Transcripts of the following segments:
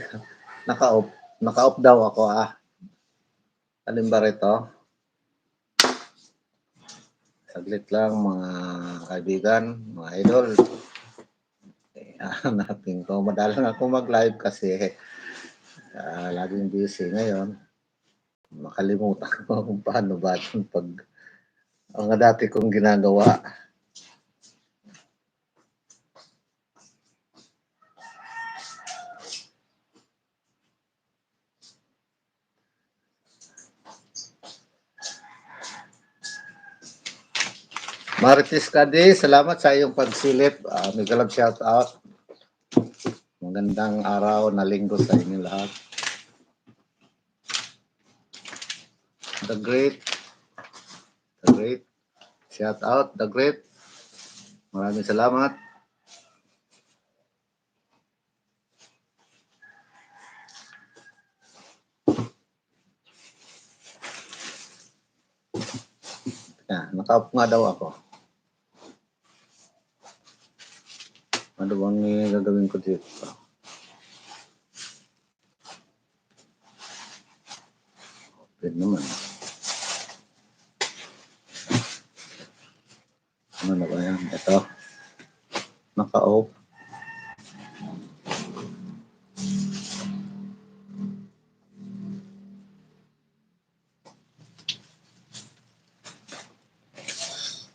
Naka-off. Naka-off daw ako ah. Alin ba rito? Saglit lang mga kaibigan, mga idol. Kaya natin ko. Madalang ako mag-live kasi ah, laging busy ngayon. Makalimutan ko kung paano ba yung pag ang dati kong ginagawa. Marites Kadi, salamat sa iyong pagsilip. Uh, may galab shout out. Magandang araw na linggo sa inyo lahat. The Great. The Great. Shout out, The Great. Maraming salamat. Ah, naka-off nga daw ako. Bang eh, gagawin ko dito? Open naman. Ano na ba yan? Ito. Naka-off.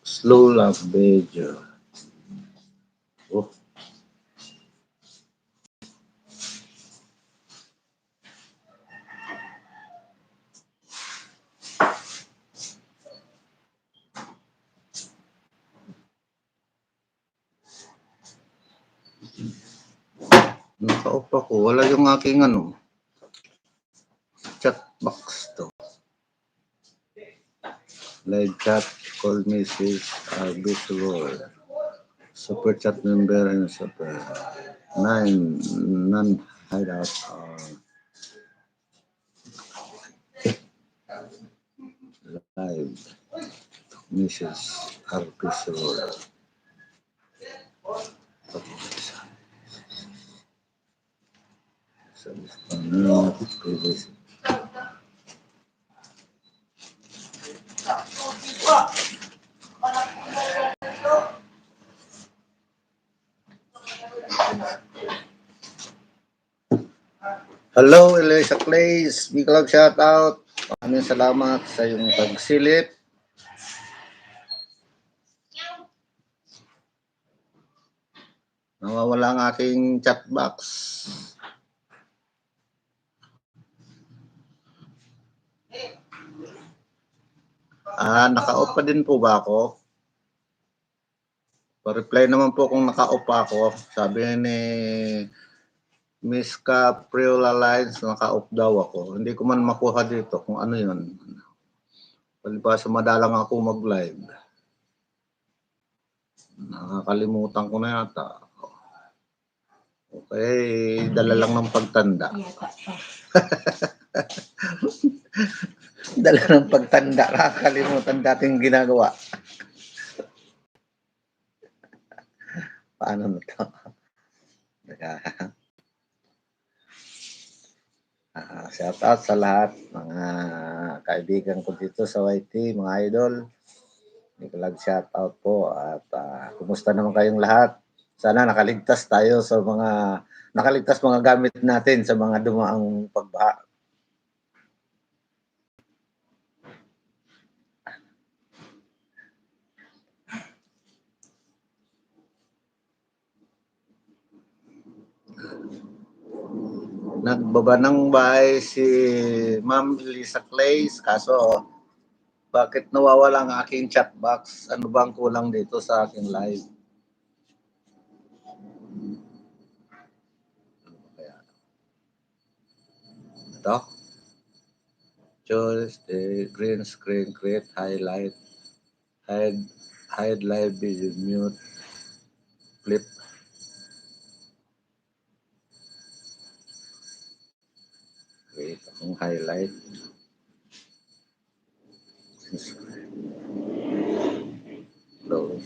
Slow love video. Naka-off ako. Wala yung aking ano. Chat box to. Live chat, call message, uh, visual. Super chat member and super. Nine, non hideout. Uh, live message are visual. So, ano, previous. Hello, Elisa Clays. Big love shout out. Maraming salamat sa iyong pagsilip. Nawawala ang aking chat box. Ah, naka-off pa din po ba ako? Pa-reply naman po kung naka-off pa ako. Sabi ni Miss Capriola Lines, naka-off daw ako. Hindi ko man makuha dito kung ano yun. Palibasa madalang ako mag-live. Nakakalimutan ko na yata. Okay, dala lang ng pagtanda. Dala ng pagtanda, nakakalimutan dating ginagawa. Paano na to? Teka. Ah, shout out sa lahat mga kaibigan ko dito sa YT, mga idol. Nikalag shout out po at ah, kumusta naman kayong lahat? Sana nakaligtas tayo sa mga nakaligtas mga gamit natin sa mga dumaang pagbaha. Nagbaba ng bahay si Ma'am Elisa Clays kaso bakit nawawala ang aking chat box? Ano bang kulang dito sa aking live? Ano? Ito? Choose the green screen, create highlight, hide, hide live video, mute, flip. cũng highlight, lấy.